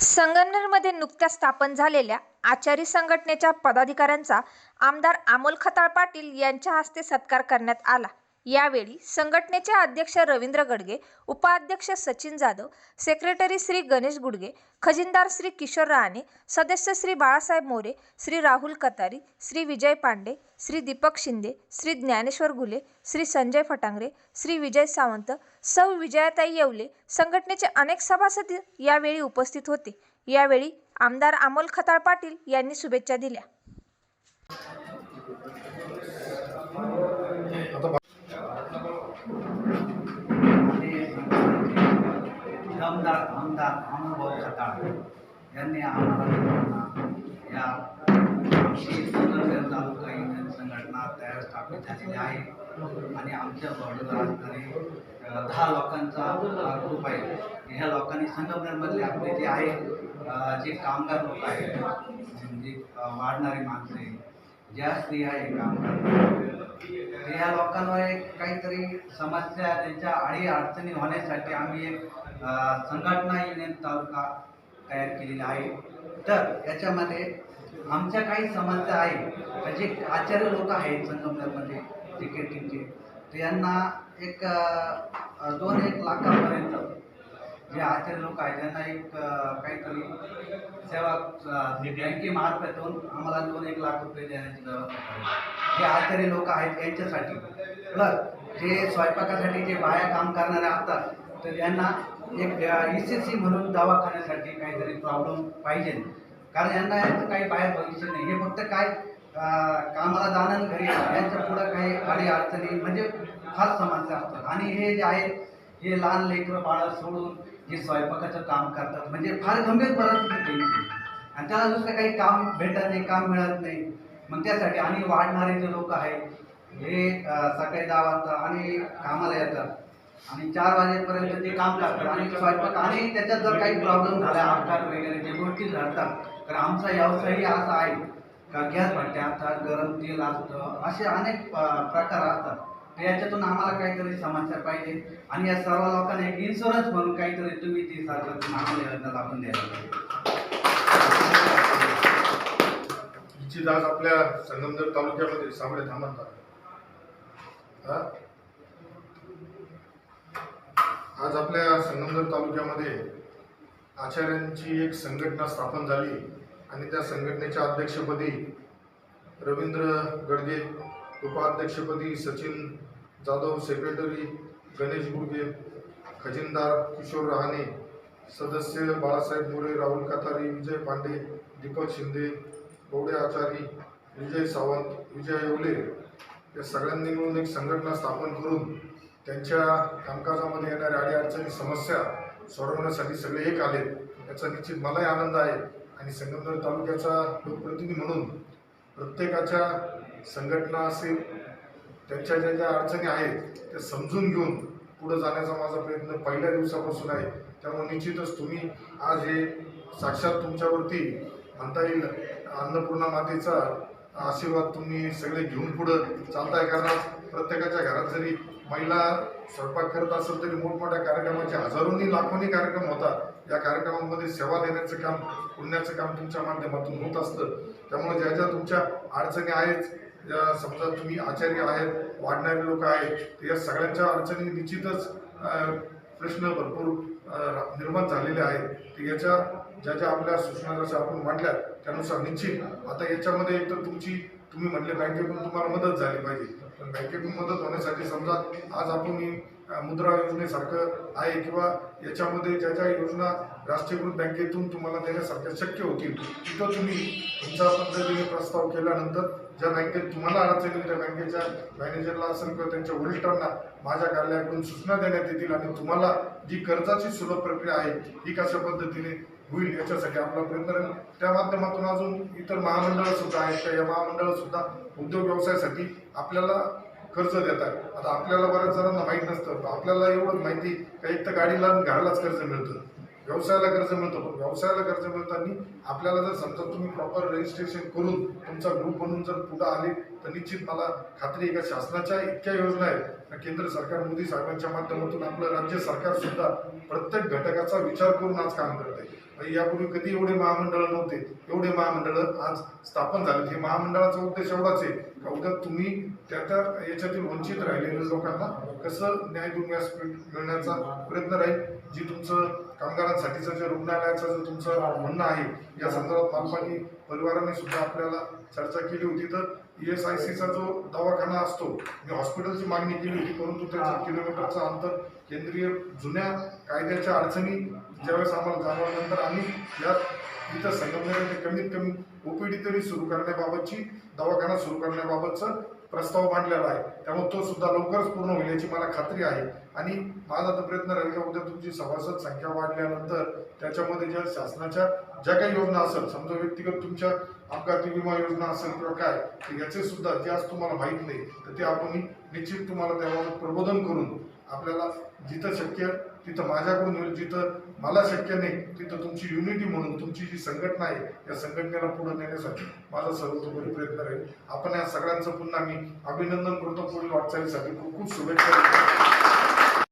संगमनेरमध्ये नुकत्याच स्थापन झालेल्या आचारी संघटनेच्या पदाधिकाऱ्यांचा आमदार अमोल खताळ पाटील यांच्या हस्ते सत्कार करण्यात आला. यावेळी संघटनेचे अध्यक्ष रवींद्र गडगे उपाध्यक्ष सचिन जाधव सेक्रेटरी श्री गणेश गुडगे खजिनदार श्री किशोर राणे सदस्य श्री बाळासाहेब मोरे श्री राहुल कतारी श्री विजय पांडे श्री दीपक शिंदे श्री ज्ञानेश्वर घुले श्री संजय फटांगरे श्री विजय सावंत सौ विजयाताई येवले संघटनेचे अनेक सभासद यावेळी उपस्थित होते. यावेळी आमदार अमोल खताळ पाटील यांनी शुभेच्छा दिल्या. आमदार आमदार अनुभव खताळ यांनी आम्हाला या तालुका संघटना तयार स्थापित झालेली आहे. आणि आमच्या बॉडीवर असणारे दहा लोकांचा ग्रुप आहे ह्या लोकांनी संगमनेरमधले आपले जे आहे जे कामगार लोक आहेत म्हणजे वाढणारे वाढणारी माणसे ज्या स्त्रिया हे काम करतात या लोकांवर एक काहीतरी समस्या त्यांच्या आळी अडचणी होण्यासाठी आम्ही एक संघटना युनियन तालुका तयार केलेला आहे. तर याच्यामध्ये आमच्या काही समस्या आहे जे म्हणजे आचार्य लोक आहेत संगमनेरमध्ये क्रिकेटिंगचे तर यांना एक दोन एक लाखापर्यंत जे आचार्य लोक आहेत त्यांना एक काही काहीतरी सेवा बँकेमार्फतून आम्हाला दोन एक लाख रुपये देण्याची व्यवस्था जे आचार्य लोक आहेत यांच्यासाठी. प्लस जे स्वयंपाकासाठी जे बाया काम करणारे असतात तर यांना एक ई सी सी म्हणून दवाखान्यासाठी काहीतरी प्रॉब्लेम पाहिजे. कारण यांना यांचं काही बाहेर भविष्य नाही. हे फक्त काय कामाला जाणं घरी यांच्या पुढं काही अडी अडचणी म्हणजे फार समस्या असतात. आणि हे जे आहेत हे लहान लेकरं बाळं सोडून जे स्वयंपाकाचं काम करतात. म्हणजे फार गंभीर परिस्थिती त्यांची. आणि त्याला दुसरं काही काम भेटत नाही काम मिळत नाही. मग त्यासाठी आणि वाढणारे जे लोक आहेत हे सकाळी दहा वाजता आणि कामाला येतात. आणि चार वाजेपर्यंत ते काम करतात. आणि स्वयंपाक आणि त्याच्यात जर काही प्रॉब्लेम झाला अपघात वगैरे जे गोष्टी घडतात तर आमचा व्यवसायही असा आहे. का गॅस भट्ट्या असतात गरम तेल असतं असे अनेक प्रकार असतात. याच्यातून आम्हाला काहीतरी समस्या पाहिजे. आणि या सर्व लोकांना एक इन्शुरन्स म्हणून काहीतरी तुम्ही ती सरकारतून आम्हाला योजना दाखवून द्यायला पाहिजे. आज आपल्या संगमनेर तालुक्यामध्ये सामडे थांबत आज आपल्या संगमनेर तालुक्यामध्ये आचार्यांची एक संघटना स्थापन झाली आणि त्या संघटनेच्या अध्यक्षपदी रवींद्र गडगे उपाध्यक्षपदी सचिन जाधव सेक्रेटरी गणेश गुडगे खजिनदार किशोर रहाणे सदस्य बाळासाहेब मोरे राहुल कातारी विजय पांडे दीपक शिंदे गौडे आचारी विजय सावंत विजय येवले या सगळ्यांनी मिळून एक संघटना स्थापन करून त्यांच्या कामकाजामध्ये येणाऱ्या अडीअडचणी समस्या सोडवण्यासाठी सगळे एक आले. याचा निश्चित मलाही आनंद आहे आणि संगमनेर तालुक्याचा लोकप्रतिनिधी म्हणून प्रत्येकाच्या संघटना असेल त्यांच्या ज्या ज्या अडचणी आहेत त्या समजून घेऊन पुढे जाण्याचा माझा प्रयत्न पहिल्या दिवसापासून आहे. त्यामुळे निश्चितच तुम्ही आज हे साक्षात तुमच्यावरती म्हणता येईल अन्नपूर्णा मातेचा आशीर्वाद तुम्ही सगळे घेऊन पुढं चालताय. कारण प्रत्येकाच्या घरात जरी महिला स्वयंपाक करत असेल तरी मोठमोठ्या कार्यक्रमाचे हजारोनी लाखोनी कार्यक्रम होतात. या कार्यक्रमामध्ये सेवा देण्याचं काम पुण्याचं काम तुमच्या माध्यमातून होत असतं. त्यामुळे ज्या ज्या तुमच्या अडचणी आहेत समजा तुम्ही आचार्य आहेत वाढणारे लोक आहेत तर या सगळ्यांच्या अडचणी निश्चितच प्रश्न भरपूर निर्माण झालेले आहेत. तर याच्या ज्या ज्या आपल्या सूचना जशा आपण मांडल्या त्यानुसार निश्चित आता याच्यामध्ये एक तर तुमची तुम्ही म्हटले बँकेकडून तुम्हाला मदत झाली पाहिजे. पण बँकेकडून मदत होण्यासाठी समजा आज आपण मुद्रा योजनेसारखं आहे किंवा याच्यामध्ये ज्या ज्या योजना राष्ट्रीयकृत बँकेतून तुम्हाला देण्यासारख्या शक्य होतील. तिथं तुम्ही तुमच्या पद्धतीने प्रस्ताव केल्यानंतर ज्या बँकेत तुम्हाला अडचण येईल त्या बँकेच्या मॅनेजरला असेल किंवा त्यांच्या वरिष्ठांना माझ्या कार्यालयाकडून सूचना देण्यात येतील आणि तुम्हाला जी कर्जाची सुलभ प्रक्रिया आहे ही कशा पद्धतीने होईल याच्यासाठी आपला प्रयत्न राहील. त्या माध्यमातून अजून इतर महामंडळं सुद्धा आहेत. त्या या महामंडळं सुद्धा उद्योग व्यवसायासाठी आपल्याला कर्ज देतात. आता आपल्याला बऱ्याच जणांना माहीत नसतं आपल्याला एवढं माहिती का एक तर गाडीला घरालाच कर्ज मिळतं. व्यवसायाला कर्ज मिळतं. पण व्यवसायाला कर्ज मिळताना आपल्याला जर समजा तुम्ही प्रॉपर रजिस्ट्रेशन करून तुमचा ग्रुप बनून जर पुढे आले तर निश्चित मला खात्री एका शासनाच्या इतक्या योजना आहेत. केंद्र सरकार मोदी साहेबांच्या माध्यमातून आपलं राज्य सरकार सुद्धा प्रत्येक घटकाचा विचार करून आज काम करत आहे. म्हणजे यापूर्वी कधी एवढे महामंडळ नव्हते. एवढे महामंडळ आज स्थापन झाले हे महामंडळाचा उद्देश एवढाच आहे का उद्या तुम्ही त्या त्या याच्यातील वंचित राहिलेल्या लोकांना कसं न्याय देऊन व्यासपीठ मिळण्याचा प्रयत्न राहील? जी तुमचं कामगारांसाठीचं जे रुग्णालयाचं जे तुमचं म्हणणं आहे या संदर्भात मालपाणी परिवाराने सुद्धा आपल्याला चर्चा केली होती. तर ई एस आय सीचा जो दवाखाना असतो मी हॉस्पिटलची मागणी केली होती परंतु त्याचं किलोमीटरचं अंतर केंद्रीय जुन्या कायद्याच्या अडचणी ज्यावेळेस आम्हाला जाणवल्यानंतर आम्ही या इथं संगमनेरमध्ये कमीत कमी ओपीडी तरी सुरू करण्याबाबतची दवाखाना सुरू करण्याबाबतचं प्रस्ताव मांडलेला आहे. त्यामुळे तो सुद्धा लवकरच पूर्ण होईल याची मला खात्री आहे. आणि माझा तर प्रयत्न राहील का उद्या तुमची सभासद संख्या वाढल्यानंतर त्याच्यामध्ये ज्या शासनाच्या ज्या काही योजना असेल समजा व्यक्तिगत तुमच्या अपघाती विमा योजना असेल किंवा काय तर याचे सुद्धा जे आज तुम्हाला माहीत नाही तर ते आपण निश्चित तुम्हाला त्याबाबत प्रबोधन करून आपल्याला जिथं शक्य तिथं माझ्याकडून होईल जिथं मला शक्य नाही तिथं तुमची युनिटी म्हणून तुमची जी संघटना आहे या संघटनेला पुढे नेण्यासाठी माझा सर्वतोपरी प्रयत्न राहील. आपण या सगळ्यांचं पुन्हा मी अभिनंदन करतो. पुढील वाटचालीसाठी खूप खूप शुभेच्छा